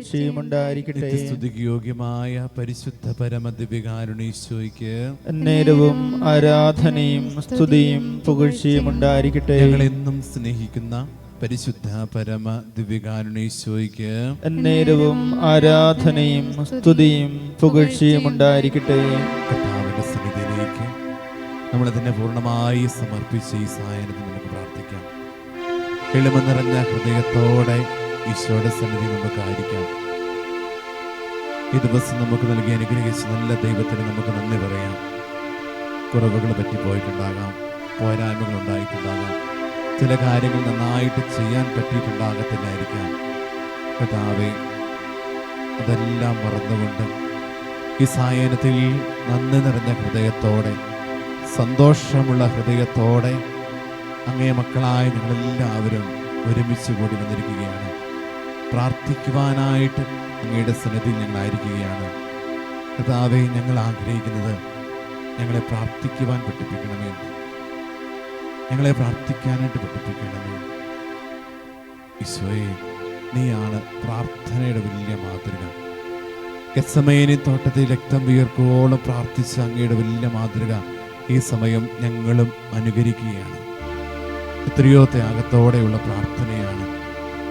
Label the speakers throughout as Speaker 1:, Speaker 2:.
Speaker 1: പുകഴ്ചയും ഉണ്ടായിരിക്കട്ടെ
Speaker 2: സ്തുതിക്ക് യോഗ്യമായ പരിശുദ്ധ പരമദിവികാരുണീശോയ്ക്ക്
Speaker 1: നേരവും ആരാധനയും സ്തുതിയും പുകഴ്ചയും ഉണ്ടായിരിക്കട്ടെ.
Speaker 2: ഞങ്ങൾ എന്നും സ്നേഹിക്കുന്ന പരിശുദ്ധ പരമ ദിവ്യകാരുണീശോയ്ക്ക്
Speaker 1: നേരവും ആരാധനയും സ്തുതിയും പുകഴ്ചയും ഉണ്ടായിരിക്കട്ടെ.
Speaker 2: കർത്താവിന്റെ സന്നിധിയിലേക്ക് നമ്മളതിനെ പൂർണമായി സമർപ്പിച്ച് ഈ സായനത്തിൽ നമുക്ക് പ്രാർത്ഥിക്കാം. എളിമ നിറഞ്ഞ ഹൃദയത്തോടെ ഈശോയുടെ സന്നിധി നമുക്ക് ആയിരിക്കാം. ഈ ദിവസം നമുക്ക് നൽകി അനുഗ്രഹിച്ച നല്ല ദൈവത്തിന് നമുക്ക് നന്ദി പറയാം. കുറവുകൾ പറ്റിപ്പോയിട്ടുണ്ടാകാം പോരായ്മകൾ ഉണ്ടായിട്ടുണ്ടാകാം. ചില കാര്യങ്ങൾ നന്നായിട്ട് ചെയ്യാൻ പറ്റിയിട്ടുണ്ടാകത്തില്ലായിരിക്കാം. കഥാവേ അതെല്ലാം മറന്നുകൊണ്ട് ഈ സായനത്തിൽ നന്ദി നിറഞ്ഞ ഹൃദയത്തോടെ സന്തോഷമുള്ള ഹൃദയത്തോടെ അങ്ങേ മക്കളായ ഞങ്ങളെല്ലാവരും ഒരുമിച്ച് കൂടി വന്നിരിക്കുകയാണ്. പ്രാർത്ഥിക്കുവാനായിട്ട് അങ്ങയുടെ സന്നിധിയിൽ ഞങ്ങളായിരിക്കുകയാണ്. കർത്താവെ ഞങ്ങൾ ആഗ്രഹിക്കുന്നത് ഞങ്ങളെ പ്രാർത്ഥിക്കുവാൻ പഠിപ്പിക്കണമേ. ഞങ്ങളെ പ്രാർത്ഥിക്കാനായിട്ട് പഠിപ്പിക്കണമേ. ഈശോയെ നീയാണ് പ്രാർത്ഥനയുടെ വലിയ മാതൃക. ഗസമേനി തോട്ടത്തിൽ രക്തം വിയർക്കോളം പ്രാർത്ഥിച്ച അങ്ങയുടെ വലിയ മാതൃക ഈ സമയം ഞങ്ങളും അനുകരിക്കുകയാണ്. എത്രയോ ത്യാഗത്തോടെയുള്ള പ്രാർത്ഥനയാണ്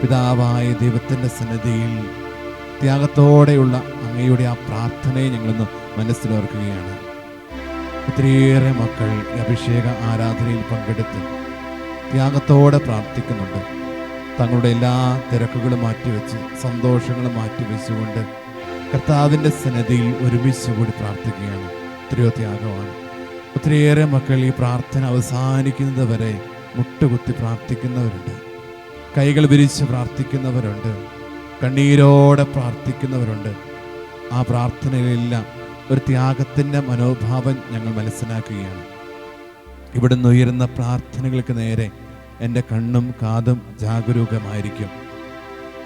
Speaker 2: പിതാവായ ദൈവത്തിന്റെ സന്നിധിയിൽ ത്യാഗത്തോടെയുള്ള അങ്ങയുടെ ആ പ്രാർത്ഥനയെ ഞങ്ങളൊന്ന് മനസ്സിലോർക്കുകയാണ്. ഒത്തിരിയേറെ മക്കൾ അഭിഷേക ആരാധനയിൽ പങ്കെടുത്ത് ത്യാഗത്തോടെ പ്രാർത്ഥിക്കുന്നുണ്ട്. തങ്ങളുടെ എല്ലാ തിരക്കുകളും മാറ്റിവെച്ച് സന്തോഷങ്ങളും മാറ്റിവെച്ചുകൊണ്ട് കർത്താവിന്റെ സന്നിധിയിൽ ഒരുമിച്ച് കൂടി പ്രാർത്ഥിക്കുകയാണ്. എത്രയോ ത്യാഗമാണ്. ഒത്തിരിയേറെ മക്കൾ ഈ പ്രാർത്ഥന അവസാനിക്കുന്നത് വരെ മുട്ടുകുത്തി പ്രാർത്ഥിക്കുന്നവരുണ്ട്. കൈകൾ വിരിച്ച് പ്രാർത്ഥിക്കുന്നവരുണ്ട്. കണ്ണീരോടെ പ്രാർത്ഥിക്കുന്നവരുണ്ട്. ആ പ്രാർത്ഥനയിലെല്ലാം ഒരു ത്യാഗത്തിന്റെ മനോഭാവം ഞങ്ങൾ മനസ്സിലാക്കുകയാണ്. ഇവിടുന്ന് ഉയരുന്ന പ്രാർത്ഥനകൾക്ക് നേരെ എന്റെ കണ്ണും കാതും ജാഗരൂകമായിരിക്കും.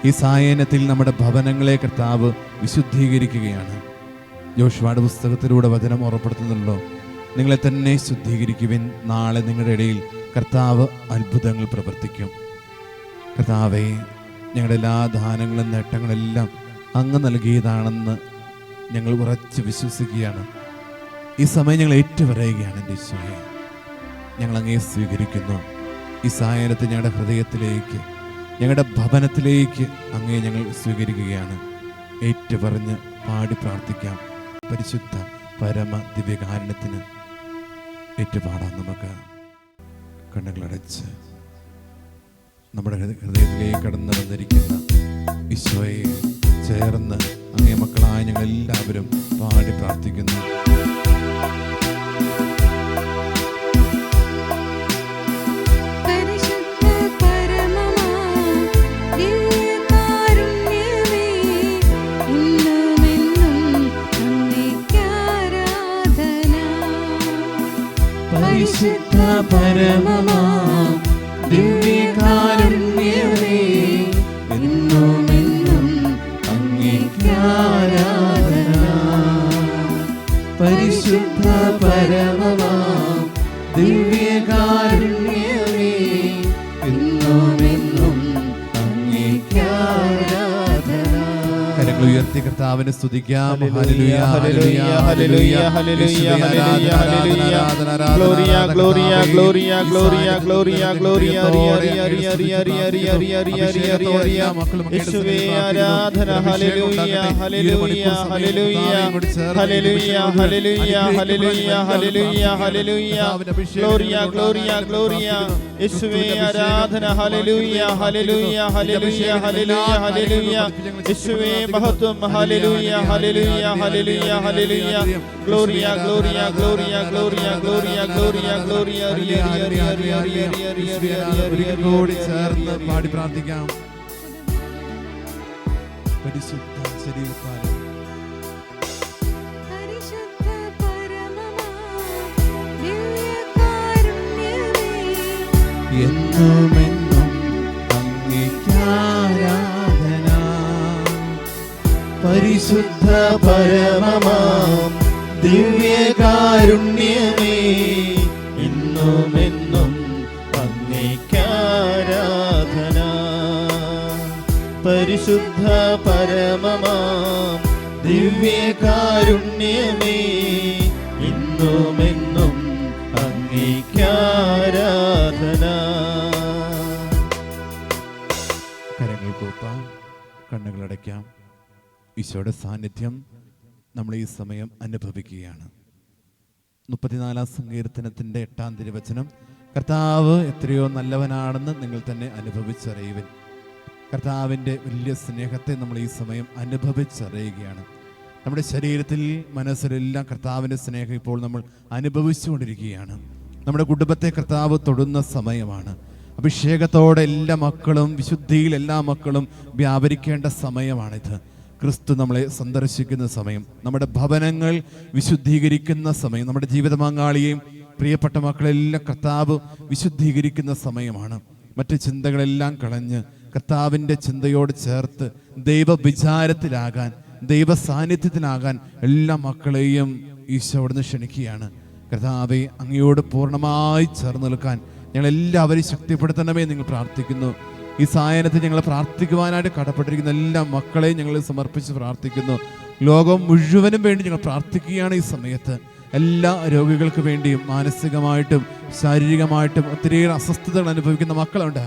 Speaker 2: ഈ സായനത്തിൽ നമ്മുടെ ഭവനങ്ങളെ കർത്താവ് വിശുദ്ധീകരിക്കുകയാണ്. ജോഷ്വാട് പുസ്തകത്തിലൂടെ വചനം ഉറപ്പെടുത്തുന്നുണ്ടോ നിങ്ങളെ തന്നെ ശുദ്ധീകരിക്കുവിൻ. നാളെ നിങ്ങളുടെ ഇടയിൽ കർത്താവ് അത്ഭുതങ്ങൾ പ്രവർത്തിക്കും. കർത്താവെ ഞങ്ങളുടെ എല്ലാ ദാനങ്ങളും നേട്ടങ്ങളെല്ലാം അങ്ങ് നൽകിയതാണെന്ന് ഞങ്ങൾ ഉറച്ച് വിശ്വസിക്കുകയാണ്. ഈ സമയം ഞങ്ങൾ ഏറ്റുപറയുകയാണ് എന്റെ ഈശോയെ. ഞങ്ങൾ അങ്ങേ സ്വീകരിക്കുന്നു. ഈ സായനത്തെ ഞങ്ങളുടെ ഹൃദയത്തിലേക്ക് ഞങ്ങളുടെ ഭവനത്തിലേക്ക് അങ്ങേ ഞങ്ങൾ സ്വീകരിക്കുകയാണ്. ഏറ്റുപറഞ്ഞ് പാടി പ്രാർത്ഥിക്കാം. പരിശുദ്ധ പരമ ദിവ്യകാരണത്തിന് ഏറ്റുപാടാം നമുക്ക്. കണ്ണുകളടച്ച്. നമ്മുടെ ഹൃദയ- ഹൃദയത്തിലേക്ക് കടന്നു വന്നിരിക്കുന്ന ഈശോയെ ചേർന്ന് അങ്ങേ മക്കളായ ഞങ്ങൾ എല്ലാവരും പാടി പ്രാർത്ഥിക്കുന്നു.
Speaker 3: പരിശുദ്ധ പരമമാ
Speaker 2: പരിശുദ്ധ പരമമാ. ദിവ്യകാരുണ്യമേ ഉയർത്തി കർത്താവിനെ സ്തുതിക്കാം
Speaker 1: ആരാധന ഹലലുയ്യ ഹലലുയ്യ ഹലലുയ്യ ഹലലുയ്യ ഹലലുയ്യ യേശുവേ മഹത്വം നാമം hallelujah hallelujah hallelujah hallelujah gloria gloria gloria gloria gloria gloria gloria gloria gloria
Speaker 2: ചേർന്ന് പാടി പ്രാർത്ഥിക്കാം പരിശുദ്ധ ശരീരത്താലും എന്നുമേ
Speaker 4: പരിശുദ്ധ പരമമാം ദിവ്യ
Speaker 3: കാരുണ്യമേ ഇന്നും എന്നും പരിശുദ്ധ പരമമാം ദിവ്യ കാരുണ്യമേ ഇന്നും എന്നും അങ്ങേക്കാരാധന.
Speaker 2: കരങ്ങൾ കൂപ്പാം കണ്ണുകളടയ്ക്കാം. ഈശോയുടെ സാന്നിധ്യം നമ്മൾ ഈ സമയം അനുഭവിക്കുകയാണ്. മുപ്പത്തിനാലാം സങ്കീർത്തനത്തിന്റെ എട്ടാം തിരുവചനം കർത്താവ് എത്രയോ നല്ലവനാണെന്ന് നിങ്ങൾ തന്നെ അനുഭവിച്ചറിയുവൻ. കർത്താവിന്റെ വലിയ സ്നേഹത്തെ നമ്മൾ ഈ സമയം അനുഭവിച്ചറിയുകയാണ്. നമ്മുടെ ശരീരത്തിൽ മനസ്സിലെല്ലാം കർത്താവിന്റെ സ്നേഹം ഇപ്പോൾ നമ്മൾ അനുഭവിച്ചുകൊണ്ടിരിക്കുകയാണ്. നമ്മുടെ കുടുംബത്തെ കർത്താവ് തൊടുന്ന സമയമാണ്. അഭിഷേകത്തോടെ എല്ലാ മക്കളും വിശുദ്ധിയിൽ എല്ലാ മക്കളും വ്യാപരിക്കേണ്ട സമയമാണിത്. ക്രിസ്തു നമ്മളെ സന്ദർശിക്കുന്ന സമയം നമ്മുടെ ഭവനങ്ങൾ വിശുദ്ധീകരിക്കുന്ന സമയം നമ്മുടെ ജീവിത പങ്കാളിയെയും പ്രിയപ്പെട്ട മക്കളെല്ലാം കർത്താവ് വിശുദ്ധീകരിക്കുന്ന സമയമാണ്. മറ്റ് ചിന്തകളെല്ലാം കളഞ്ഞ് കർത്താവിന്റെ ചിന്തയോട് ചേർത്ത് ദൈവ വിചാരത്തിലാകാൻ ദൈവ സാന്നിധ്യത്തിലാകാൻ എല്ലാ മക്കളെയും ഈശോ അവിടുന്ന് ക്ഷണിക്കുകയാണ്. കർത്താവെ അങ്ങയോട് പൂർണമായി ചേർന്ന് നിൽക്കാൻ ഞങ്ങളെല്ലാവരെയും ശക്തിപ്പെടുത്തണമേ നിങ്ങൾ പ്രാർത്ഥിക്കുന്നു. ഈ സായനത്തെ ഞങ്ങൾ പ്രാർത്ഥിക്കുവാനായിട്ട് കടപ്പെട്ടിരിക്കുന്ന. എല്ലാ മക്കളെയും ഞങ്ങൾ സമർപ്പിച്ച് പ്രാർത്ഥിക്കുന്നു. ലോകം മുഴുവനും വേണ്ടി ഞങ്ങൾ പ്രാർത്ഥിക്കുകയാണ് ഈ സമയത്ത്. എല്ലാ രോഗികൾക്ക് വേണ്ടിയും മാനസികമായിട്ടും ശാരീരികമായിട്ടും ഒത്തിരിയേറെ അസ്വസ്ഥതകൾ അനുഭവിക്കുന്ന മക്കളുണ്ട്.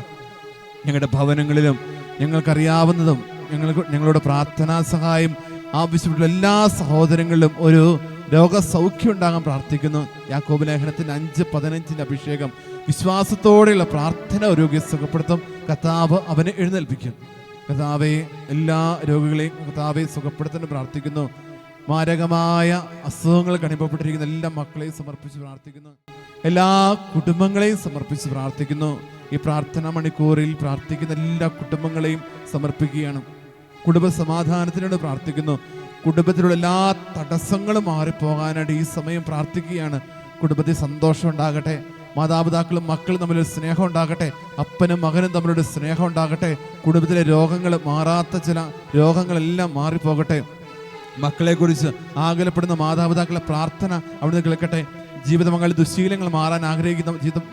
Speaker 2: ഞങ്ങളുടെ ഭവനങ്ങളിലും ഞങ്ങൾക്കറിയാവുന്നതും ഞങ്ങൾക്ക് ഞങ്ങളുടെ പ്രാർത്ഥനാ സഹായം ആവശ്യപ്പെട്ടുള്ള എല്ലാ സഹോദരങ്ങളിലും ഒരു രോഗസൗഖ്യം ഉണ്ടാകാൻ പ്രാർത്ഥിക്കുന്നു. യാക്കോബ് ലേഖനത്തിന് അഞ്ച് പതിനഞ്ചിന്റെ അഭിഷേകം. വിശ്വാസത്തോടെയുള്ള പ്രാർത്ഥന രോഗിയെ സുഖപ്പെടുത്തും. കർത്താവ് അവനെ എഴുന്നേൽപ്പിക്കും. കർത്താവെ എല്ലാ രോഗികളെയും കർത്താവെ സുഖപ്പെടുത്തുന്നു പ്രാർത്ഥിക്കുന്നു. മാരകമായ അസുഖങ്ങൾ കണിപ്പെട്ടിരിക്കുന്ന എല്ലാ മക്കളെയും സമർപ്പിച്ച് പ്രാർത്ഥിക്കുന്നു. എല്ലാ കുടുംബങ്ങളെയും സമർപ്പിച്ച് പ്രാർത്ഥിക്കുന്നു. ഈ പ്രാർത്ഥനാ മണിക്കൂറിൽ പ്രാർത്ഥിക്കുന്ന എല്ലാ കുടുംബങ്ങളെയും സമർപ്പിക്കുകയാണ്. കുടുംബ സമാധാനത്തിനോട് പ്രാർത്ഥിക്കുന്നു. കുടുംബത്തിലുള്ള എല്ലാ തടസ്സങ്ങളും മാറിപ്പോകാനായിട്ട് ഈ സമയം പ്രാർത്ഥിക്കുകയാണ്. കുടുംബത്തിൽ സന്തോഷം ഉണ്ടാകട്ടെ. മാതാപിതാക്കളും മക്കളും തമ്മിലൊരു സ്നേഹം ഉണ്ടാകട്ടെ. അപ്പനും മകനും തമ്മിലൊരു സ്നേഹം ഉണ്ടാകട്ടെ. കുടുംബത്തിലെ രോഗങ്ങൾ മാറാത്ത ചില രോഗങ്ങളെല്ലാം മാറിപ്പോകട്ടെ. മക്കളെക്കുറിച്ച് ആകലപ്പെടുന്ന മാതാപിതാക്കളെ പ്രാർത്ഥന അവിടുന്ന് കേൾക്കട്ടെ. ജീവിതമംഗളി ദുശീലങ്ങൾ മാറാൻ ആഗ്രഹിക്കുന്ന ജീവിതം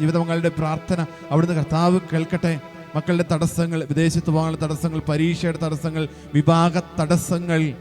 Speaker 2: ജീവിതമംഗളുടെ പ്രാർത്ഥന അവിടുന്ന് കർത്താവ് കേൾക്കട്ടെ. മക്കളുടെ തടസ്സങ്ങൾ വിദേശത്ത് പോകാനുള്ള തടസ്സങ്ങൾ പരീക്ഷയുടെ തടസ്സങ്ങൾ വിഭാഗ തടസ്സങ്ങൾ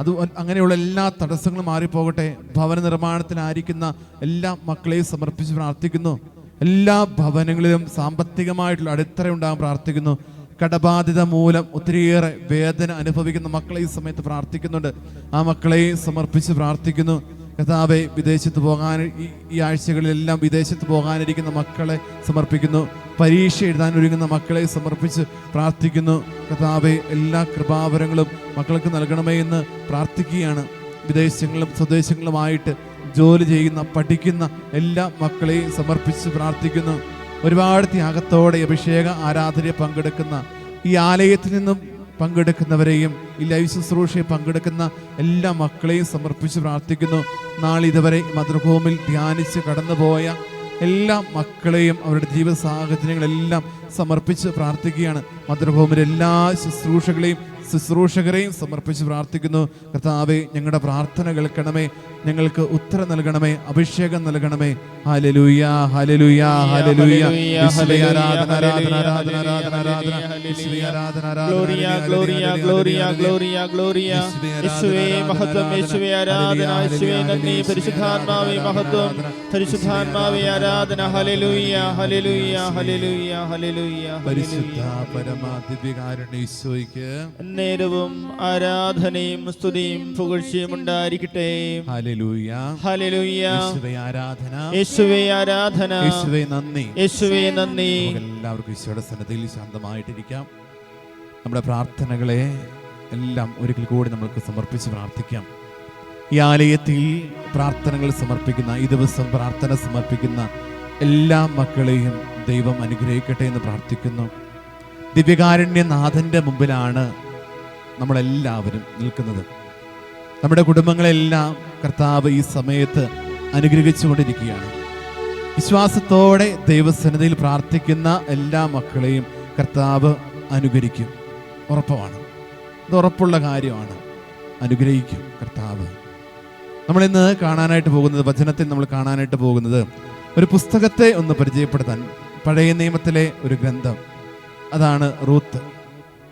Speaker 2: അത് അങ്ങനെയുള്ള എല്ലാ തടസ്സങ്ങളും മാറിപ്പോകട്ടെ. ഭവന നിർമ്മാണത്തിനായിരിക്കുന്ന എല്ലാ മക്കളെയും സമർപ്പിച്ച് പ്രാർത്ഥിക്കുന്നു. എല്ലാ ഭവനങ്ങളിലും സാമ്പത്തികമായിട്ടുള്ള അടിത്തറ ഉണ്ടാകാൻ പ്രാർത്ഥിക്കുന്നു. കടബാധിത മൂലം ഒത്തിരിയേറെ വേദന അനുഭവിക്കുന്ന മക്കളെ ഈ സമയത്ത് പ്രാർത്ഥിക്കുന്നുണ്ട്. ആ മക്കളെ സമർപ്പിച്ച് പ്രാർത്ഥിക്കുന്നു. കഥാവെ വിദേശത്ത് പോകാൻ ഈ- ആഴ്ചകളിലെല്ലാം വിദേശത്ത് പോകാനിരിക്കുന്ന മക്കളെ സമർപ്പിക്കുന്നു. പരീക്ഷ എഴുതാൻ ഒരുങ്ങുന്ന മക്കളെ സമർപ്പിച്ച് പ്രാർത്ഥിക്കുന്നു. കഥാവെ എല്ലാ കൃപാവരങ്ങളും മക്കൾക്ക് നൽകണമേ എന്ന് പ്രാർത്ഥിക്കുകയാണ്. വിദേശങ്ങളും സ്വദേശങ്ങളുമായിട്ട് ജോലി ചെയ്യുന്ന പഠിക്കുന്ന എല്ലാ മക്കളെയും സമർപ്പിച്ച് പ്രാർത്ഥിക്കുന്നു. ഒരുപാട് ത്യാഗത്തോടെ അഭിഷേക ആരാധനയെ പങ്കെടുക്കുന്ന ഈ ആലയത്തിൽ നിന്നും പങ്കെടുക്കുന്നവരെയും ഈ ലൈവ് ശുശ്രൂഷയെ പങ്കെടുക്കുന്ന എല്ലാ മക്കളെയും സമർപ്പിച്ച് പ്രാർത്ഥിക്കുന്നു. നാളിതുവരെ ഈ മതൃഭൂമിൽ ധ്യാനിച്ച് കടന്നുപോയ എല്ലാ മക്കളെയും അവരുടെ ജീവിത സാഹചര്യങ്ങളെല്ലാം സമർപ്പിച്ച് പ്രാർത്ഥിക്കുകയാണ്. മതൃഭൂമിയിലെ എല്ലാ ശുശ്രൂഷകളെയും ശുശ്രൂഷകരെയും സമർപ്പിച്ച് പ്രാർത്ഥിക്കുന്നു. കർത്താവെ ഞങ്ങളുടെ പ്രാർത്ഥന കേൾക്കണമേ. ഞങ്ങൾക്ക് ഉത്തരം നൽകണമേ അഭിഷേകം നൽകണമേ. ഹലലുയ ഹലലുയ ഹലലുയ ആരാധന ആരാധന ആരാധന ആരാധന ആരാധന ആരാധന
Speaker 1: ആരാധനയും സ്തുതിയും പുകഴ്ചയും ഉണ്ടായിരിക്കട്ടെ.
Speaker 2: ആരാധന.
Speaker 1: ആരാധന.
Speaker 2: നന്ദി.
Speaker 1: നന്ദി.
Speaker 2: എല്ലാവർക്കും ഈശോയുടെ സന്നദ്ധയിൽ ശാന്തമായിട്ടിരിക്കാം. നമ്മുടെ പ്രാർത്ഥനകളെ എല്ലാം ഒരിക്കൽ കൂടി നമ്മൾക്ക് സമർപ്പിച്ച് പ്രാർത്ഥിക്കാം. ഈ ആലയത്തിൽ പ്രാർത്ഥനകൾ സമർപ്പിക്കുന്ന ഈ ദിവസം പ്രാർത്ഥന സമർപ്പിക്കുന്ന എല്ലാ മക്കളെയും ദൈവം അനുഗ്രഹിക്കട്ടെ എന്ന് പ്രാർത്ഥിക്കുന്നു. ദിവ്യകാരുണ്യനാഥന്റെ മുമ്പിലാണ് നമ്മളെല്ലാവരും നിൽക്കുന്നത്. നമ്മുടെ കുടുംബങ്ങളെല്ലാം കർത്താവ് ഈ സമയത്ത് അനുഗ്രഹിച്ചുകൊണ്ടിരിക്കുകയാണ്. വിശ്വാസത്തോടെ ദൈവസന്നിധിയിൽ പ്രാർത്ഥിക്കുന്ന എല്ലാ മക്കളെയും കർത്താവ് അനുകരിക്കും. ഉറപ്പാണ്. ഇത് ഉറപ്പുള്ള കാര്യമാണ്. അനുഗ്രഹിക്കും കർത്താവ്. നമ്മളിന്ന് കാണാനായിട്ട് പോകുന്നത് വചനത്തിൽ നമ്മൾ കാണാനായിട്ട് പോകുന്നത് ഒരു പുസ്തകത്തെ ഒന്ന് പരിചയപ്പെടുത്താൻ പഴയ നിയമത്തിലെ ഒരു ഗ്രന്ഥം. അതാണ് റൂത്ത്.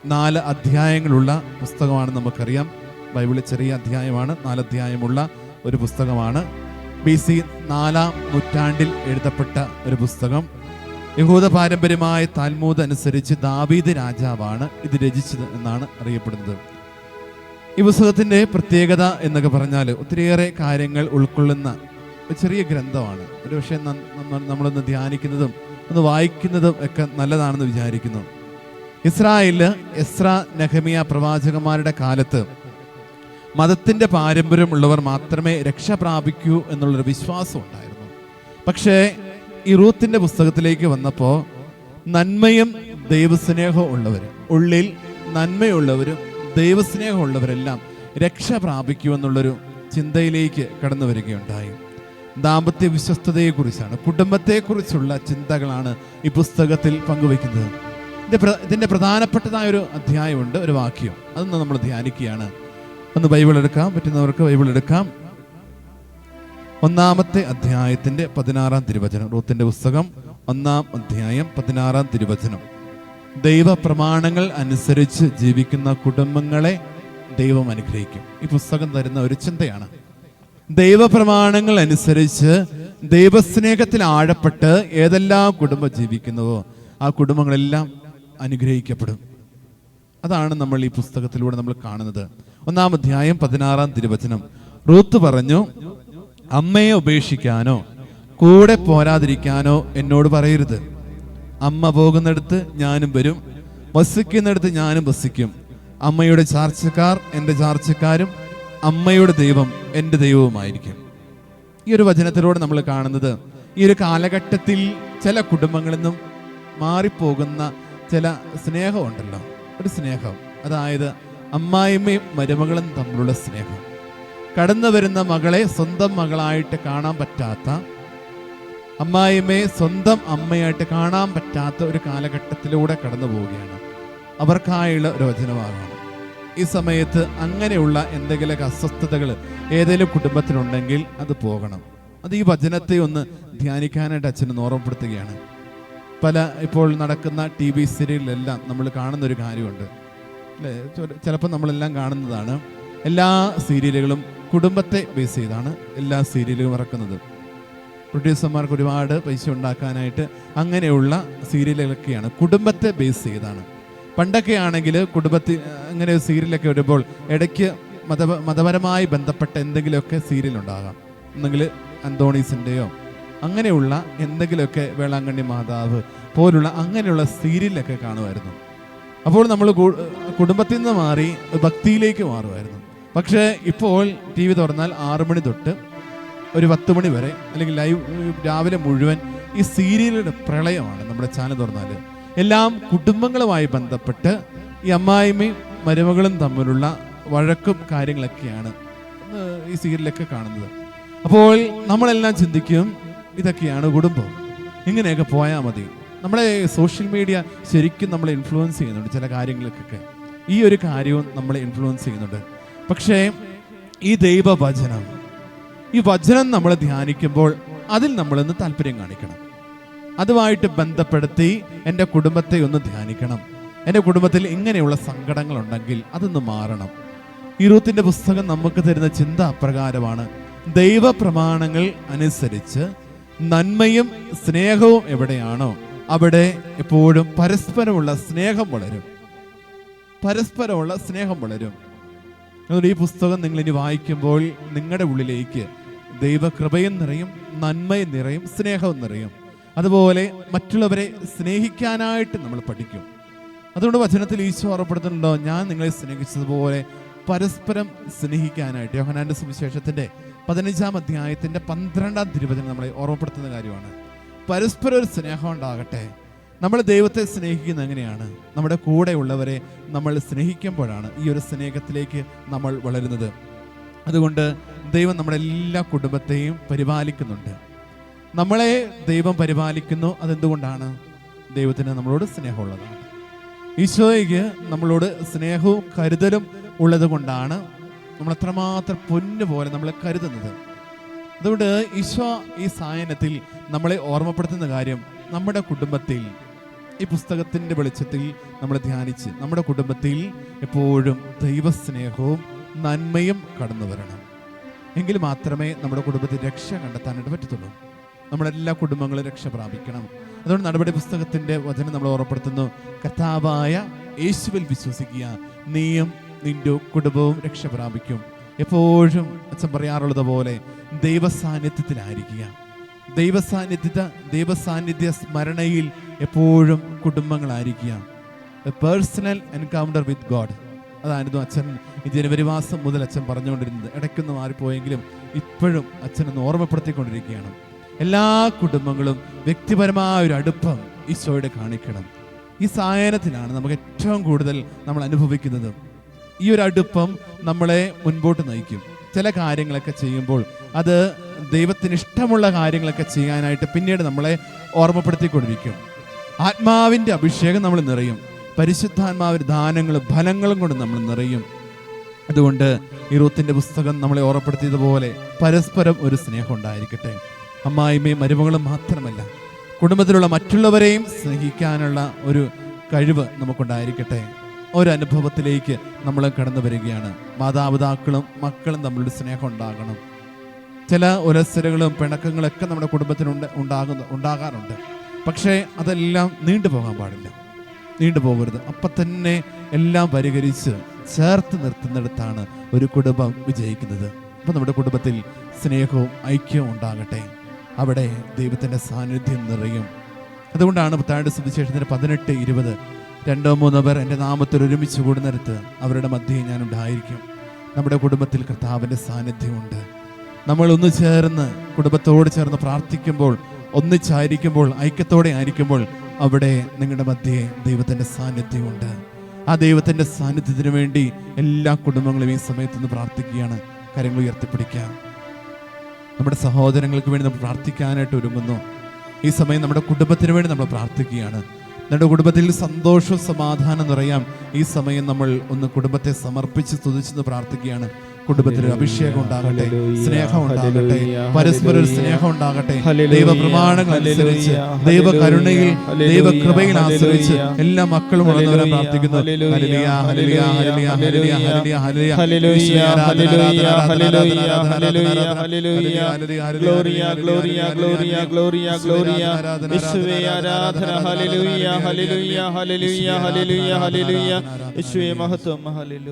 Speaker 2: നാല് അധ്യായങ്ങളുള്ള പുസ്തകമാണ് നമുക്കറിയാം. ബൈബിളിൽ ചെറിയ അധ്യായമാണ് നാലധ്യായമുള്ള ഒരു പുസ്തകമാണ്. ബി സി നാലാം നൂറ്റാണ്ടിൽ എഴുതപ്പെട്ട ഒരു പുസ്തകം. യഹൂദ പാരമ്പര്യമായ താൽമൂദ് അനുസരിച്ച് ദാവീദ് രാജാവാണ് ഇത് രചിച്ചത് എന്നാണ് അറിയപ്പെടുന്നത്. ഈ പുസ്തകത്തിന്റെ പ്രത്യേകത എന്നൊക്കെ പറഞ്ഞാൽ ഒത്തിരിയേറെ കാര്യങ്ങൾ ഉൾക്കൊള്ളുന്ന ഒരു ചെറിയ ഗ്രന്ഥമാണ്. ഒരു പക്ഷേ നമ്മളൊന്ന് ധ്യാനിക്കുന്നതും ഒന്ന് വായിക്കുന്നതും ഒക്കെ നല്ലതാണെന്ന് വിചാരിക്കുന്നു. ഇസ്രായേലിൽ എസ്ര നഹമിയ പ്രവാചകന്മാരുടെ കാലത്ത് മതത്തിന്റെ പാരമ്പര്യമുള്ളവർ മാത്രമേ രക്ഷ പ്രാപിക്കൂ എന്നുള്ളൊരു വിശ്വാസം ഉണ്ടായിരുന്നു. പക്ഷേ ഈ പുസ്തകത്തിലേക്ക് വന്നപ്പോൾ നന്മയും ദൈവസ്നേഹവും ഉള്ളവർ ഉള്ളിൽ നന്മയുള്ളവരും ദൈവസ്നേഹമുള്ളവരെല്ലാം രക്ഷ പ്രാപിക്കൂ എന്നുള്ളൊരു ചിന്തയിലേക്ക് കടന്നു വരികയുണ്ടായി. ദാമ്പത്യ വിശ്വസ്തതയെക്കുറിച്ചാണ് കുടുംബത്തെക്കുറിച്ചുള്ള ചിന്തകളാണ് ഈ പുസ്തകത്തിൽ പങ്കുവയ്ക്കുന്നത്. ഇതിന്റെ പ്ര- ഇതിന്റെ പ്രധാനപ്പെട്ടതായ ഒരു അധ്യായമുണ്ട് ഒരു വാക്യം. അതൊന്ന് നമ്മൾ ധ്യാനിക്കുകയാണ്. ഒന്ന് ബൈബിൾ എടുക്കാം. പറ്റുന്നവർക്ക് ബൈബിൾ എടുക്കാം. ഒന്നാമത്തെ അധ്യായത്തിന്റെ പതിനാറാം തിരുവചനം. റൂത്തിന്റെ പുസ്തകം ഒന്നാം അധ്യായം പതിനാറാം തിരുവചനം. ദൈവ പ്രമാണങ്ങൾ അനുസരിച്ച് ജീവിക്കുന്ന കുടുംബങ്ങളെ ദൈവം അനുഗ്രഹിക്കും. ഈ പുസ്തകം തരുന്ന ഒരു ചിന്തയാണ്. ദൈവപ്രമാണങ്ങൾ അനുസരിച്ച് ദൈവസ്നേഹത്തിൽ ആഴപ്പെട്ട് ഏതെല്ലാം കുടുംബം ജീവിക്കുന്നുവോ ആ കുടുംബങ്ങളെല്ലാം അനുഗ്രഹിക്കപ്പെടും. അതാണ് നമ്മൾ ഈ പുസ്തകത്തിലൂടെ നമ്മൾ കാണുന്നത്. ഒന്നാം അധ്യായം പതിനാറാം തിരുവചനം. റൂത്ത് പറഞ്ഞു അമ്മയെ ഉപേക്ഷിക്കാനോ കൂടെ പോരാതിരിക്കാനോ എന്നോട് പറയരുത്. അമ്മ പോകുന്നിടത്ത് ഞാനും വരും വസിക്കുന്നിടത്ത് ഞാനും വസിക്കും. അമ്മയുടെ ചാർച്ചക്കാർ എന്റെ ചാർച്ചക്കാരും അമ്മയുടെ ദൈവം എന്റെ ദൈവവുമായിരിക്കും. ഈ ഒരു വചനത്തിലൂടെ നമ്മൾ കാണുന്നത് ഈ ഒരു കാലഘട്ടത്തിൽ ചില കുടുംബങ്ങളിൽ നിന്നും മാറിപ്പോകുന്ന ചില സ്നേഹമുണ്ടല്ലോ ഒരു സ്നേഹം. അതായത് അമ്മായിമ്മയും മരുമകളും തമ്മിലുള്ള സ്നേഹം. കടന്നു വരുന്ന മകളെ സ്വന്തം മകളായിട്ട് കാണാൻ പറ്റാത്ത അമ്മായിമ്മയെ സ്വന്തം അമ്മയായിട്ട് കാണാൻ പറ്റാത്ത ഒരു കാലഘട്ടത്തിലൂടെ കടന്നു പോവുകയാണ്. അവർക്കായുള്ള ഒരു വചനമാകണം ഈ സമയത്ത് അങ്ങനെയുള്ള എന്തെങ്കിലുമൊക്കെ അസ്വസ്ഥതകൾ ഏതെങ്കിലും കുടുംബത്തിലുണ്ടെങ്കിൽ അത് പോകണം. അത് ഈ വചനത്തെ ഒന്ന് ധ്യാനിക്കാനായിട്ട് അച്ഛന് ഓർമ്മപ്പെടുത്തുകയാണ്. പല ഇപ്പോൾ നടക്കുന്ന ടി വി സീരിയലിലെല്ലാം നമ്മൾ കാണുന്നൊരു കാര്യമുണ്ട്. ചിലപ്പോൾ നമ്മളെല്ലാം കാണുന്നതാണ്. എല്ലാ സീരിയലുകളും കുടുംബത്തെ ബേസ് ചെയ്താണ് എല്ലാ സീരിയലുകളും ഇറക്കുന്നത്. പ്രൊഡ്യൂസർമാർക്ക് ഒരുപാട് പൈസ ഉണ്ടാക്കാനായിട്ട് അങ്ങനെയുള്ള സീരിയലുകളൊക്കെയാണ് കുടുംബത്തെ ബേസ് ചെയ്താണ്. പണ്ടൊക്കെ ആണെങ്കിൽ കുടുംബത്തിൽ അങ്ങനെ സീരിയലൊക്കെ വരുമ്പോൾ ഇടയ്ക്ക് മത മതപരമായി ബന്ധപ്പെട്ട എന്തെങ്കിലുമൊക്കെ സീരിയൽ ഉണ്ടാകാം ഒന്നെങ്കിൽ അന്തോണീസിന്റെയോ അങ്ങനെയുള്ള എന്തെങ്കിലുമൊക്കെ വേളാങ്കണ്ണി മാതാവ് പോലുള്ള അങ്ങനെയുള്ള സീരിയലൊക്കെ കാണുമായിരുന്നു. അപ്പോൾ നമ്മൾ കുടുംബത്തിൽ നിന്ന് മാറി ഭക്തിയിലേക്ക് മാറുമായിരുന്നു. പക്ഷേ ഇപ്പോൾ ടി വി തുറന്നാൽ ആറു മണി തൊട്ട് ഒരു പത്ത് മണി വരെ അല്ലെങ്കിൽ ലൈവ് രാവിലെ മുഴുവൻ ഈ സീരിയലുടെ പ്രളയമാണ് നമ്മുടെ ചാനൽ തുറന്നാൽ. എല്ലാം കുടുംബങ്ങളുമായി ബന്ധപ്പെട്ട് ഈ അമ്മായിമ്മയും മരുമകളും തമ്മിലുള്ള വഴക്കും കാര്യങ്ങളൊക്കെയാണ് ഈ സീരിയലൊക്കെ കാണുന്നത്. അപ്പോൾ നമ്മളെല്ലാം ചിന്തിക്കും ഇതൊക്കെയാണ് കുടുംബം. ഇങ്ങനെയൊക്കെ പോയാൽ മതി. നമ്മളെ സോഷ്യൽ മീഡിയ ശരിക്കും നമ്മളെ ഇൻഫ്ലുവൻസ് ചെയ്യുന്നുണ്ട് ചില കാര്യങ്ങൾക്കൊക്കെ. ഈ ഒരു കാര്യവും നമ്മളെ ഇൻഫ്ലുവൻസ് ചെയ്യുന്നുണ്ട്. പക്ഷേ ഈ ദൈവവചനം ഈ വചനം നമ്മൾ ധ്യാനിക്കുമ്പോൾ അതിൽ നമ്മളൊന്ന് താല്പര്യം കാണിക്കണം. അതുമായിട്ട് ബന്ധപ്പെടുത്തി എന്റെ കുടുംബത്തെ ഒന്ന് ധ്യാനിക്കണം. എന്റെ കുടുംബത്തിൽ ഇങ്ങനെയുള്ള സങ്കടങ്ങളുണ്ടെങ്കിൽ അതൊന്ന് മാറണം. ഇരുപത്തിന്റെ പുസ്തകം നമുക്ക് തരുന്ന ചിന്ത അപ്രകാരമാണ്. ദൈവപ്രമാണങ്ങൾ അനുസരിച്ച് നന്മയും സ്നേഹവും എവിടെയാണോ? അവിടെ എപ്പോഴും പരസ്പരമുള്ള സ്നേഹം വളരും. പരസ്പരമുള്ള സ്നേഹം വളരും. ഈ പുസ്തകം നിങ്ങൾ ഇനി വായിക്കുമ്പോൾ നിങ്ങളുടെ ഉള്ളിലേക്ക് ദൈവകൃപയും നിറയും നന്മയും നിറയും സ്നേഹവും നിറയും. അതുപോലെ മറ്റുള്ളവരെ സ്നേഹിക്കാനായിട്ട് നമ്മൾ പഠിക്കും. അതുകൊണ്ട് വചനത്തിൽ ഈശോ ഓർപ്പെടുത്തുന്നുണ്ടോ ഞാൻ നിങ്ങളെ സ്നേഹിച്ചതുപോലെ പരസ്പരം സ്നേഹിക്കാനായിട്ട്. യോഹനാന്റെ സുവിശേഷത്തിന്റെ പതിനഞ്ചാം അധ്യായത്തിന്റെ പന്ത്രണ്ടാം തിരുവചനം നമ്മളെ ഓർമ്മപ്പെടുത്തുന്ന കാര്യമാണ്. പരസ്പരം ഒരു സ്നേഹം ഉണ്ടാകട്ടെ നമ്മൾ ദൈവത്തെ സ്നേഹിക്കുന്ന എങ്ങനെയാണ്? നമ്മുടെ കൂടെയുള്ളവരെ നമ്മൾ സ്നേഹിക്കുമ്പോഴാണ് ഈ ഒരു സ്നേഹത്തിലേക്ക് നമ്മൾ വളരുന്നത്. അതുകൊണ്ട് ദൈവം നമ്മുടെ എല്ലാ കുടുംബത്തെയും പരിപാലിക്കുന്നുണ്ട്. നമ്മളെ ദൈവം പരിപാലിക്കുന്നു അതെന്തുകൊണ്ടാണ്? ദൈവത്തിന് നമ്മളോട് സ്നേഹമുള്ളതാണ്. ഈശോയ്ക്ക് നമ്മളോട് സ്നേഹവും കരുതലും ഉള്ളത് കൊണ്ടാണ് നമ്മൾ അത്രമാത്രം പൊന്നു പോലെ നമ്മളെ കരുതുന്നത്. അതുകൊണ്ട് ഈശോ ഈ സായനത്തിൽ നമ്മളെ ഓർമ്മപ്പെടുത്തുന്ന കാര്യം നമ്മുടെ കുടുംബത്തിൽ ഈ പുസ്തകത്തിന്റെ വെളിച്ചത്തിൽ നമ്മൾ ധ്യാനിച്ച് നമ്മുടെ കുടുംബത്തിൽ എപ്പോഴും ദൈവസ്നേഹവും നന്മയും കടന്നു വരണം. എങ്കിൽ മാത്രമേ നമ്മുടെ കുടുംബത്തിൽ രക്ഷ കണ്ടെത്താനായിട്ട് പറ്റത്തുള്ളൂ നമ്മുടെ എല്ലാ കുടുംബങ്ങളും രക്ഷ പ്രാപിക്കണം. അതുകൊണ്ട് നടപടി പുസ്തകത്തിന്റെ വചനം നമ്മൾ ഓർമ്മപ്പെടുത്തുന്നു. കർത്താവായ യേശുവിൽ വിശ്വസിക്കുക. നീയും നിന്റെ കുടുംബവും രക്ഷ പ്രാപിക്കും. എപ്പോഴും അച്ഛൻ പറയാറുള്ളത് പോലെ ദൈവസാന്നിധ്യത്തിലായിരിക്കുക. ദൈവസാന്നിധ്യത ദൈവസാന്നിധ്യ സ്മരണയിൽ എപ്പോഴും കുടുംബങ്ങളായിരിക്കുക. പേഴ്സണൽ എൻകൗണ്ടർ വിത്ത് ഗോഡ് അതായിരുന്നു അച്ഛൻ ഈ ജനുവരി മാസം മുതൽ അച്ഛൻ പറഞ്ഞുകൊണ്ടിരുന്നത്. ഇടയ്ക്കൊന്ന് മാറിപ്പോയെങ്കിലും ഇപ്പോഴും അച്ഛനൊന്ന് ഓർമ്മപ്പെടുത്തിക്കൊണ്ടിരിക്കുകയാണ്. എല്ലാ കുടുംബങ്ങളും വ്യക്തിപരമായ ഒരു അടുപ്പം ഈശോയുടെ കാണിക്കണം. ഈ സായനത്തിലാണ് നമുക്ക് ഏറ്റവും കൂടുതൽ നമ്മൾ അനുഭവിക്കുന്നത്. ഈ ഒരു അടുപ്പം നമ്മളെ മുൻപോട്ട് നയിക്കും. ചില കാര്യങ്ങളൊക്കെ ചെയ്യുമ്പോൾ അത് ദൈവത്തിന് ഇഷ്ടമുള്ള കാര്യങ്ങളൊക്കെ ചെയ്യാനായിട്ട് പിന്നീട് നമ്മളെ ഓർമ്മപ്പെടുത്തിക്കൊണ്ടിരിക്കും. ആത്മാവിന്റെ അഭിഷേകം നമ്മൾ നിറയും. പരിശുദ്ധാത്മാവിന്റെ ദാനങ്ങളും ഫലങ്ങളും കൊണ്ട് നമ്മൾ നിറയും. അതുകൊണ്ട് റൂത്തിന്റെ പുസ്തകം നമ്മളെ ഓർമ്മപ്പെടുത്തിയതുപോലെ പരസ്പരം ഒരു സ്നേഹം ഉണ്ടായിരിക്കട്ടെ. അമ്മായിമ്മയും മരുമകളും മാത്രമല്ല കുടുംബത്തിലുള്ള മറ്റുള്ളവരെയും സ്നേഹിക്കാനുള്ള ഒരു കഴിവ് നമുക്കുണ്ടായിരിക്കട്ടെ. ഒരു അനുഭവത്തിലേക്ക് നമ്മൾ കടന്നു വരികയാണ്. മാതാപിതാക്കളും മക്കളും തമ്മിലൊരു സ്നേഹം ഉണ്ടാകണം. ചില ഉലസരകളും പിണക്കങ്ങളൊക്കെ നമ്മുടെ കുടുംബത്തിനുണ്ട് ഉണ്ടാകുന്ന ഉണ്ടാകാറുണ്ട്. പക്ഷേ അതെല്ലാം നീണ്ടുപോകാൻ പാടില്ല. നീണ്ടുപോകരുത് അപ്പം തന്നെ എല്ലാം പരിഹരിച്ച് ചേർത്ത് നിർത്തുന്നിടത്താണ് ഒരു കുടുംബം വിജയിക്കുന്നത്. അപ്പം നമ്മുടെ കുടുംബത്തിൽ സ്നേഹവും ഐക്യവും ഉണ്ടാകട്ടെ. അവിടെ ദൈവത്തിന്റെ സാന്നിധ്യം നിറയും. അതുകൊണ്ടാണ് പുത്താഴ്ച സുവിശേഷത്തിന് പതിനെട്ട് ഇരുപത് രണ്ടോ മൂന്നോ പേർ എന്റെ നാമത്തിൽ ഒരുമിച്ച് കൂടുന്നിടത്ത് അവരുടെ മധ്യേ ഞാൻ ഉണ്ടായിരിക്കും. നമ്മുടെ കുടുംബത്തിൽ കർത്താവിന്റെ സാന്നിധ്യമുണ്ട്. നമ്മൾ ഒന്ന് ചേർന്ന് കുടുംബത്തോട് ചേർന്ന് പ്രാർത്ഥിക്കുമ്പോൾ ഒന്നിച്ചായിരിക്കുമ്പോൾ ഐക്യത്തോടെ ആയിരിക്കുമ്പോൾ അവിടെ നിങ്ങളുടെ മധ്യേ ദൈവത്തിന്റെ സാന്നിധ്യമുണ്ട്. ആ ദൈവത്തിന്റെ സാന്നിധ്യത്തിന് വേണ്ടി എല്ലാ കുടുംബങ്ങളും ഈ സമയത്ത് നിന്ന് പ്രാർത്ഥിക്കുകയാണ്. കാര്യങ്ങൾ ഉയർത്തിപ്പിടിക്കാം. നമ്മുടെ സഹോദരങ്ങൾക്ക് വേണ്ടി നമ്മൾ പ്രാർത്ഥിക്കാനായിട്ട് ഒരുങ്ങുന്നു. ഈ സമയം നമ്മുടെ കുടുംബത്തിന് വേണ്ടി നമ്മൾ പ്രാർത്ഥിക്കുകയാണ്. നമ്മുടെ കുടുംബത്തിൽ സന്തോഷവും സമാധാനം നിറയാം. ഈ സമയം നമ്മൾ ഒന്ന് കുടുംബത്തെ സമർപ്പിച്ച് സ്തുതിച്ചെന്ന് പ്രാർത്ഥിക്കുകയാണ്. കുടുംബത്തിൽ അഭിഷേകം ഉണ്ടാകട്ടെ സ്നേഹം ഉണ്ടാകട്ടെ പരസ്പരം ഒരു സ്നേഹം ഉണ്ടാകട്ടെ ദൈവ പ്രമാണങ്ങൾ അനുസരിച്ച് ദൈവ കരുണയിൽ ദൈവ കൃപയിൽ ആശ്രയിച്ച് എല്ലാ മക്കളും വളർന്നവരെ പ്രാർത്ഥിക്കുന്നു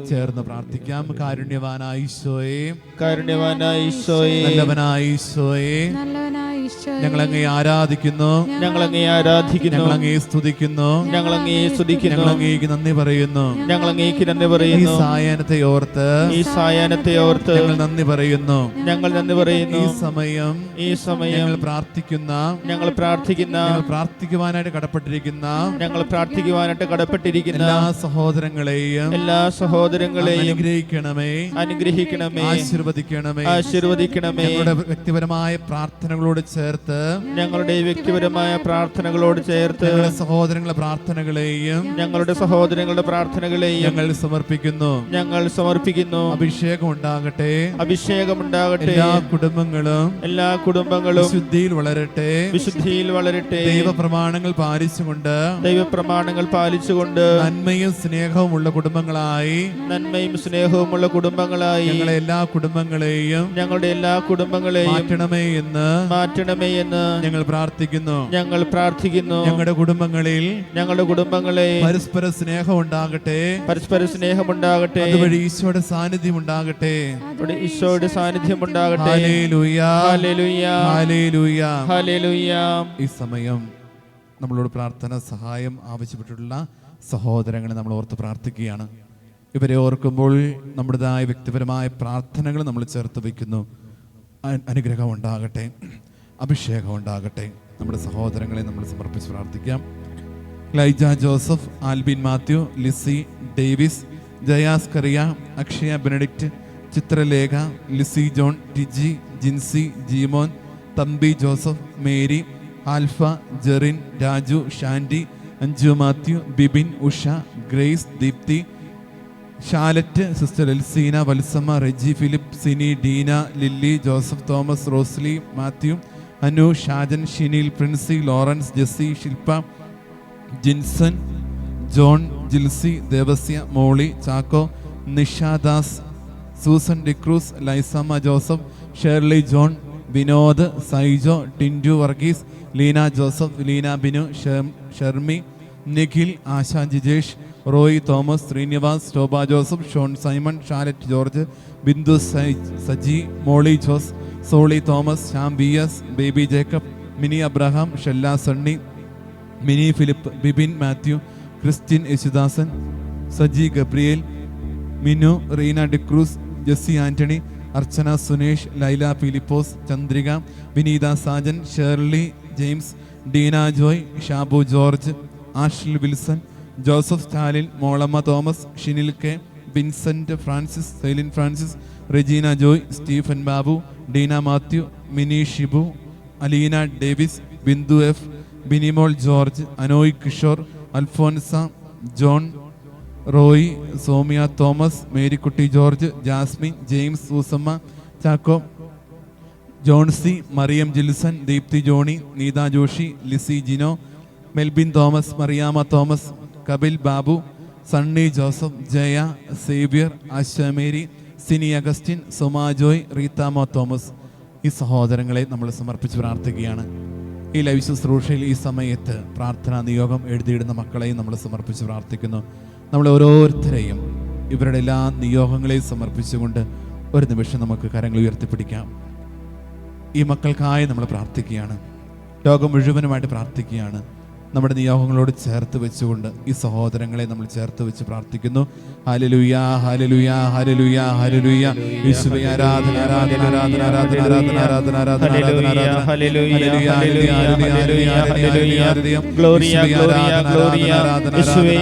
Speaker 2: ചേർന്ന് പ്രാർത്ഥിക്കാം കാരുണ്യവാനായ ഈശോയെ.
Speaker 1: കാരുണ്യവാനായ ഈശോയെ.
Speaker 2: നല്ലവനായ ഈശോയെ.
Speaker 4: നല്ലവനായ
Speaker 2: ഞങ്ങൾ അങ്ങേ ആരാധിക്കുന്നു.
Speaker 1: ഞങ്ങൾ അങ്ങേ ആരാധിക്കുന്നു.
Speaker 2: ഞങ്ങൾ അങ്ങേ സ്തുതിക്കുന്നു.
Speaker 1: ഞങ്ങൾ അങ്ങേ സ്തുതിക്കുന്നു.
Speaker 2: ഞങ്ങൾ അങ്ങേക്ക് നന്ദി പറയുന്നു.
Speaker 1: ഞങ്ങൾ അങ്ങേക്ക് നന്ദി പറയുന്നു.
Speaker 2: ഈ
Speaker 1: സായനത്തെ
Speaker 2: സായാഹ്നത്തെ ഓർത്ത്
Speaker 1: ഈ സായനത്തെ ഓർത്ത്
Speaker 2: ഞങ്ങൾ നന്ദി പറയുന്നു.
Speaker 1: ഞങ്ങൾ നന്ദി പറയുന്നു.
Speaker 2: ഈ സമയം
Speaker 1: ഈ സമയം
Speaker 2: ഞങ്ങൾ പ്രാർത്ഥിക്കുന്ന
Speaker 1: ഞങ്ങൾ പ്രാർത്ഥിക്കുന്ന
Speaker 2: ഞങ്ങൾ പ്രാർത്ഥിക്കുവാനായിട്ട് കടപ്പെട്ടിരിക്കുന്ന
Speaker 1: ഞങ്ങൾ പ്രാർത്ഥിക്കുവാനായിട്ട് കടപ്പെട്ടിരിക്കുന്ന
Speaker 2: എല്ലാ സഹോദരങ്ങളെയും
Speaker 1: എല്ലാ സഹോദരങ്ങളെയും
Speaker 2: അനുഗ്രഹിക്കണമേ.
Speaker 1: അനുഗ്രഹിക്കണമേ.
Speaker 2: ആശീർവദിക്കണമേ.
Speaker 1: ആശീർവദിക്കണമേ.
Speaker 2: വ്യക്തിപരമായ പ്രാർത്ഥനകളോട് ചേർത്ത്
Speaker 1: ഞങ്ങളുടെ വ്യക്തിപരമായ പ്രാർത്ഥനകളോട് ചേർത്ത്
Speaker 2: സഹോദരങ്ങളുടെ പ്രാർത്ഥനകളെയും
Speaker 1: ഞങ്ങളുടെ സഹോദരങ്ങളുടെ പ്രാർത്ഥനകളെയും
Speaker 2: ഞങ്ങൾ സമർപ്പിക്കുന്നു.
Speaker 1: ഞങ്ങൾ സമർപ്പിക്കുന്നു.
Speaker 2: അഭിഷേകം ഉണ്ടാകട്ടെ.
Speaker 1: അഭിഷേകം ഉണ്ടാകട്ടെ.
Speaker 2: എല്ലാ കുടുംബങ്ങളും
Speaker 1: എല്ലാ കുടുംബങ്ങളും
Speaker 2: വിശുദ്ധിയിൽ വളരട്ടെ.
Speaker 1: വിശുദ്ധിയിൽ വളരട്ടെ.
Speaker 2: ദൈവ പ്രമാണങ്ങൾ പാലിച്ചുകൊണ്ട്
Speaker 1: ദൈവ പ്രമാണങ്ങൾ പാലിച്ചുകൊണ്ട്
Speaker 2: നന്മയും സ്നേഹവും ഉള്ള കുടുംബങ്ങളായി
Speaker 1: നന്മയും സ്നേഹവും ഉള്ള കുടുംബങ്ങളായി
Speaker 2: ഞങ്ങളെ എല്ലാ കുടുംബങ്ങളെയും
Speaker 1: ഞങ്ങളുടെ എല്ലാ കുടുംബങ്ങളെയും
Speaker 2: മാറ്റണമേ എന്ന്
Speaker 1: മാറ്റണമേ എന്ന്
Speaker 2: ഞങ്ങൾ പ്രാർത്ഥിക്കുന്നു.
Speaker 1: ഞങ്ങൾ പ്രാർത്ഥിക്കുന്നു.
Speaker 2: ഞങ്ങളുടെ കുടുംബങ്ങളിൽ
Speaker 1: ഞങ്ങളുടെ കുടുംബങ്ങളെ
Speaker 2: പരസ്പര സ്നേഹം ഉണ്ടാകട്ടെ.
Speaker 1: പരസ്പര സ്നേഹമുണ്ടാകട്ടെ
Speaker 2: അതുവഴി ഈശോയുടെ സാന്നിധ്യം ഉണ്ടാകട്ടെ.
Speaker 1: ഈശോയുടെ സാന്നിധ്യം ഉണ്ടാകട്ടെ.
Speaker 2: ഈ സമയം നമ്മളോട് പ്രാർത്ഥന സഹായം ആവശ്യപ്പെട്ടിട്ടുള്ള സഹോദരങ്ങളെ നമ്മൾ ഓർത്ത് പ്രാർത്ഥിക്കുകയാണ്. ഇവരെ ഓർക്കുമ്പോൾ നമ്മുടേതായ വ്യക്തിപരമായ പ്രാർത്ഥനകൾ നമ്മൾ ചേർത്ത് വയ്ക്കുന്നു. അനുഗ്രഹം ഉണ്ടാകട്ടെ. അഭിഷേകം ഉണ്ടാകട്ടെ നമ്മുടെ സഹോദരങ്ങളെ നമ്മൾ സമർപ്പിച്ച് പ്രാർത്ഥിക്കാം. Laija Joseph Albin Mathew Lizzy Davis Jayas Kariya Akshaya Benedict Chithralekha Lizzy John Tiji Jincy Jeemon Thampi Joseph Mary Alpha Jerin Raju Shandy Anju Mathew Bibin Usha Grace Deepthi Shalet sister Elseena Valsamma Reji Philip Sini Deena Lily Joseph Thomas Rosly Mathew Anu Shajan Shinil Princy Lawrence Jessy Shilpa Jinson John Jilsy Devasya Molly Chacko Nishadas Susan D'Cruz Laisamma Joseph Shirley John Vinod Saijo Tindu Varghese Leena Joseph Leena Binu Sharmi Nikhil Asha Jijesh Roy Thomas Srinivas Shobha Joseph Shawn Simon Shalet George Bindu Saji Molly Jose Soly Thomas Shyam B S Baby Jacob Mini Abraham Shella Sunny Mini Philip Bibin Mathew Christian Yesudasan Saji Gabriel Minu Reena D'Cruz Jessy Antony Archana Sunesh Laila Philipose Chandrika Vineetha Sajan Shirley James Deena Joy Shabu George Ashil Wilson Joseph Stalin Molamma Thomas Shinil K Vincent Francis Sailin Francis Regina Joy Stephen Babu Deena Mathew Mini Shibu Aleena Davis Bindu F Binimol George Anoy Kishore Alphonsa John Roy Somiya Thomas Marykutty George Jasmine James Susamma Chacko Johnsy Mariyam Jilson Deepthi Johnny Neetha Joshy Lizzy Jino Melbin Thomas Mariyama Thomas Kapil Babu Sunny Joseph Jaya Xavier Ashamary Sini Augustine Suma Joy റീത്താമോ Thomas ഈ സഹോദരങ്ങളെ നമ്മൾ സമർപ്പിച്ച് പ്രാർത്ഥിക്കുകയാണ്. ഈ live ശുശ്രൂഷയിൽ ഈ സമയത്ത് പ്രാർത്ഥനാ നിയോഗം എഴുതിയിടുന്ന മക്കളെയും നമ്മൾ സമർപ്പിച്ച് പ്രാർത്ഥിക്കുന്നു. നമ്മൾ ഓരോരുത്തരെയും ഇവരുടെ എല്ലാ നിയോഗങ്ങളെയും സമർപ്പിച്ചുകൊണ്ട് ഒരു നിമിഷം നമുക്ക് കരങ്ങൾ ഉയർത്തിപ്പിടിക്കാം. ഈ മക്കൾക്കായി നമ്മൾ പ്രാർത്ഥിക്കുകയാണ്. ലോകം മുഴുവനുമായിട്ട് പ്രാർത്ഥിക്കുകയാണ്. നമ്മുടെ നിയോഗങ്ങളോട് ചേർത്ത് വെച്ചുകൊണ്ട് ഈ സഹോദരങ്ങളെ നമ്മൾ ചേർത്ത് വെച്ച് പ്രാർത്ഥിക്കുന്നു ഹല്ലേലൂയ ഹല്ലേലൂയ ഹല്ലേലൂയ ഹല്ലേലൂയ യേശുവേ ആരാധന ആരാധന ആരാധന ആരാധന ആരാധന ആരാധന ആരാധന ആരാധന
Speaker 1: ഗ്ലോറിയ
Speaker 2: യേശുവേ
Speaker 1: ഗ്ലോറിയ
Speaker 2: ആരാധന
Speaker 1: ഗ്ലോറിയ യേശുവേ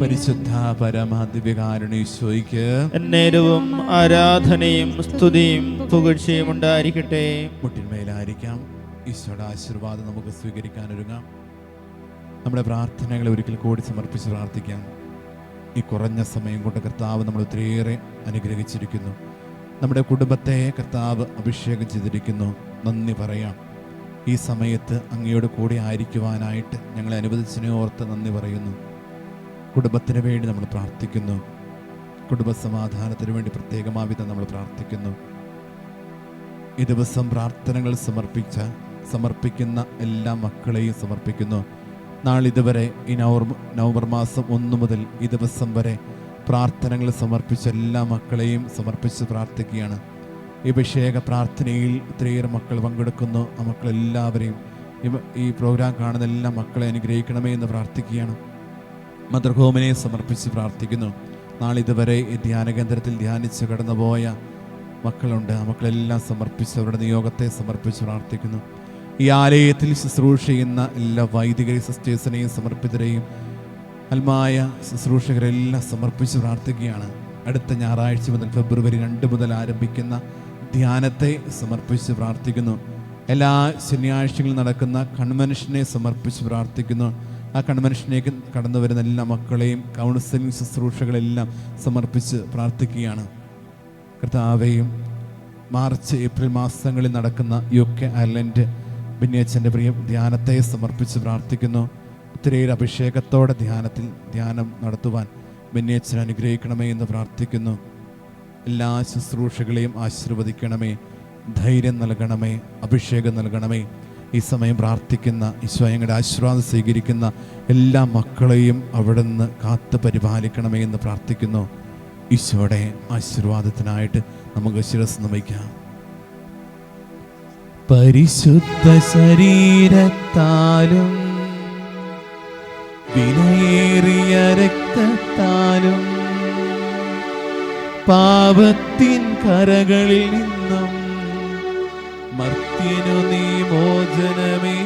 Speaker 2: പരിശുദ്ധ പരമ നേരവും ഈശോയ്ക്ക്
Speaker 1: ആരാധനയും സ്തുതിയും പുകഴ്ചയും ഉണ്ടായിരിക്കട്ടെ
Speaker 2: മുട്ടിന്മേലായിരിക്കാം ഈശോയുടെ ആശീർവാദം നമുക്ക് സ്വീകരിക്കാൻ ഒരുങ്ങാം. നമ്മുടെ പ്രാർത്ഥനകളെ ഒരിക്കൽ കൂടി സമർപ്പിച്ച് പ്രാർത്ഥിക്കാം. ഈ കുറഞ്ഞ സമയം കൊണ്ട് കർത്താവ് നമ്മൾ ഒത്തിരിയേറെ അനുഗ്രഹിച്ചിരിക്കുന്നു. നമ്മുടെ കുടുംബത്തെ കർത്താവ് അഭിഷേകം ചെയ്തിരിക്കുന്നു. നന്ദി പറയാം. ഈ സമയത്ത് അങ്ങയോട് കൂടി ആയിരിക്കുവാനായിട്ട് ഞങ്ങളെ അനുവദിച്ചതിനെ ഓർത്ത് നന്ദി പറയുന്നു. കുടുംബത്തിന് വേണ്ടി നമ്മൾ പ്രാർത്ഥിക്കുന്നു. കുടുംബ സമാധാനത്തിന് വേണ്ടി പ്രത്യേകമാവിധം നമ്മൾ പ്രാർത്ഥിക്കുന്നു. ഈ ദിവസം പ്രാർത്ഥനകൾ സമർപ്പിച്ച സമർപ്പിക്കുന്ന എല്ലാ മക്കളെയും സമർപ്പിക്കുന്നു. നാളിതുവരെ ഈ നവംബർ നവംബർ മാസം ഒന്ന് മുതൽ ഈ ദിവസം വരെ പ്രാർത്ഥനകൾ സമർപ്പിച്ച എല്ലാ മക്കളെയും സമർപ്പിച്ച് പ്രാർത്ഥിക്കുകയാണ്. ഈ അഭിഷേക പ്രാർത്ഥനയിൽ ഒത്തിരിയേറെ മക്കൾ പങ്കെടുക്കുന്നു. ആ മക്കളെല്ലാവരെയും ഈ പ്രോഗ്രാം കാണുന്ന എല്ലാ മക്കളെ അനുഗ്രഹിക്കണമേ എന്ന് പ്രാർത്ഥിക്കുകയാണ്. മദർഹോമിനെ സമർപ്പിച്ച് പ്രാർത്ഥിക്കുന്നു. നാളിതുവരെ ഈ ധ്യാന കേന്ദ്രത്തിൽ ധ്യാനിച്ച് കടന്നുപോയ മക്കളുണ്ട്. ആ മക്കളെല്ലാം സമർപ്പിച്ച് അവരുടെ നിയോഗത്തെ സമർപ്പിച്ച് പ്രാർത്ഥിക്കുന്നു. ഈ ആലയത്തിൽ ശുശ്രൂഷ ചെയ്യുന്ന എല്ലാ വൈദികരെയും സിസ്റ്റേഴ്സിനെയും സമർപ്പിതരെയും അൽമായ ശുശ്രൂഷകരെല്ലാം സമർപ്പിച്ച് പ്രാർത്ഥിക്കുകയാണ്. അടുത്ത ഞായറാഴ്ച മുതൽ ഫെബ്രുവരി രണ്ട് മുതൽ ആരംഭിക്കുന്ന ധ്യാനത്തെ സമർപ്പിച്ച് പ്രാർത്ഥിക്കുന്നു. എല്ലാ ശനിയാഴ്ചകളിലും നടക്കുന്ന കൺവെൻഷനെ സമർപ്പിച്ച് പ്രാർത്ഥിക്കുന്നു. ആ കൺവെൻഷനിലേക്ക് കടന്നു വരുന്ന എല്ലാ മക്കളെയും കൗൺസിലിംഗ് ശുശ്രൂഷകളെല്ലാം സമർപ്പിച്ച് പ്രാർത്ഥിക്കുകയാണ്. കർത്താവേയും മാർച്ച് ഏപ്രിൽ മാസങ്ങളിൽ നടക്കുന്ന യു കെ അയർലൻഡ് ബിന്നിയച്ചന്റെ പ്രിയ ധ്യാനത്തെ സമർപ്പിച്ച് പ്രാർത്ഥിക്കുന്നു. ഒത്തിരിയേറെ അഭിഷേകത്തോടെ ധ്യാനത്തിൽ ധ്യാനം നടത്തുവാൻ ബിന്നിയച്ചൻ അനുഗ്രഹിക്കണമേ എന്ന് പ്രാർത്ഥിക്കുന്നു. എല്ലാ ശുശ്രൂഷകളെയും ആശീർവദിക്കണമേ. ധൈര്യം നൽകണമേ. അഭിഷേകം നൽകണമേ. ഈ സമയം പ്രാർത്ഥിക്കുന്ന ഈശോയങ്ങളുടെ ആശീർവാദം സ്വീകരിക്കുന്ന എല്ലാ മക്കളെയും അവിടുന്ന് കാത്ത് പരിപാലിക്കണമേ എന്ന് പ്രാർത്ഥിക്കുന്നു. ഈശോയുടെ ആശീർവാദത്തിനായിട്ട് നമുക്ക് ശിരസ് നമിക്കാം പരിശുദ്ധ ശരീരത്താലും വിലയേറിയ രക്തത്താലും പാപത്തിൻ കരകളിൽ നിന്നും മർത്യനു നീ മോചനമേ